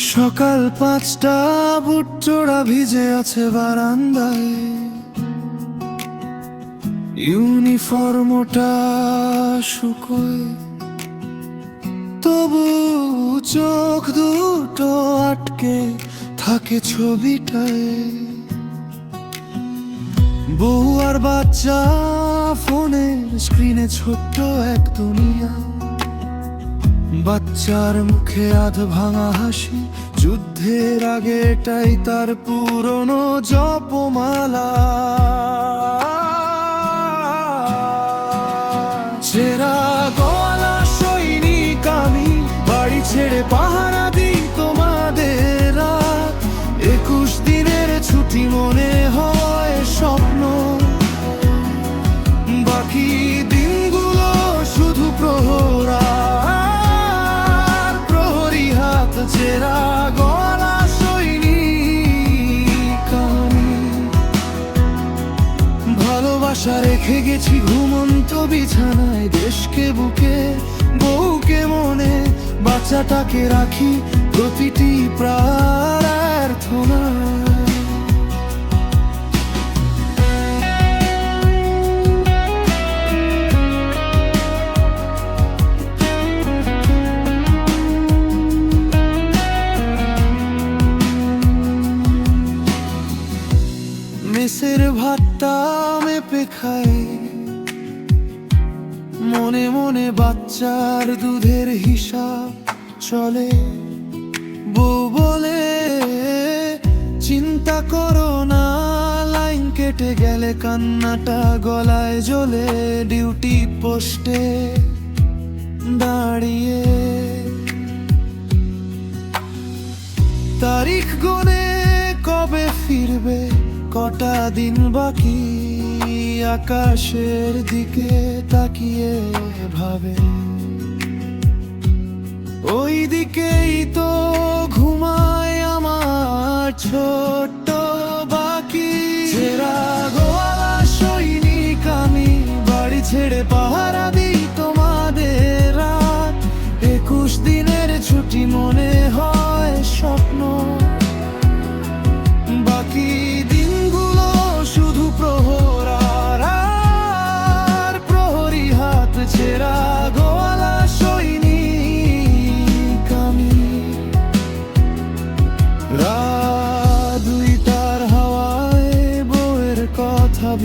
সকাল পাঁচটা, বুট চোরা ভিজে আছে বারান্দায়। ইউনিফর্মটা শুকোয়। তবু চোখ দুটো আটকে থাকে ছবিটায়। বউ আর বাচ্চা ফোনের স্ক্রিনে ছোট্ট এক দুনিয়া। বাচ্চার মুখে আধ ভাঙা হাসি যুদ্ধের আগে এটাই তার পুরনো জপমালা। ভালোবাসা রেখে গেছি ঘুমন্ত বিছানায়। দেশকে বুকে বউকে মনে বাচ্চাটাকে রাখি প্রতিটি প্রার্থনায় মেসের ভাতটা মেপে খাই মনে মনে বাচ্চার দুধের হিসাব চলে। বউ বলে, চিন্তা করো না, লাইন কেটে গেলে কান্নাটা গলায় জ্বলে। ডিউটি পোস্টে দাঁড়িয়ে তারিখ গুনে কবে ফিরবে? কটা দিন বাকি? আকাশের দিকে তাকিয়ে ভাবে। ওই দিকেই তো ঘুমায়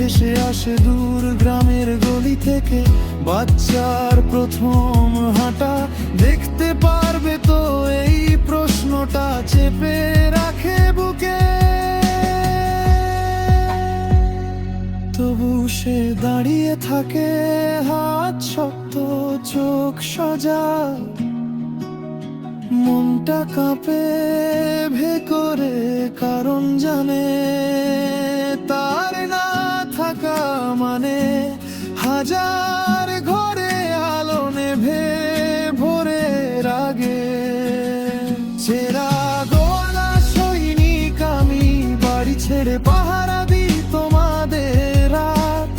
ভেসে আসে দূর গ্রামের গলি থেকে। বাচ্চার প্রথম হাঁটা দেখতে পারবে তো এই প্রশ্নটা চেপে রাখে বুকে। তবু সে দাঁড়িয়ে থাকে, হাত শক্ত, চোখ সজা। মনটা কাঁপে ভেকরে কারণ জানে হাজার ঘরে আলো নেভে ভোরে রাগে সেরা গোলা সৈনিক আমি, বাড়ি ছেড়ে পাহারা দি তোমাদের রাত।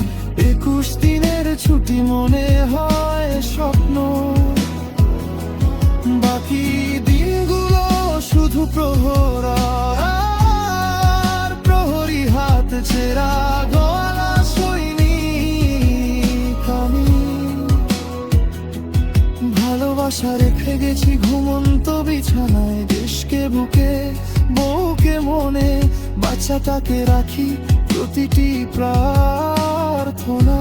একুশ দিনের ছুটি মনে আশা রেখে গেছি ঘুমন্ত বিছানায়। দেশকে বুকে বউকে মনে বাচ্চাটাকে রাখি প্রতিটি প্রার্থনা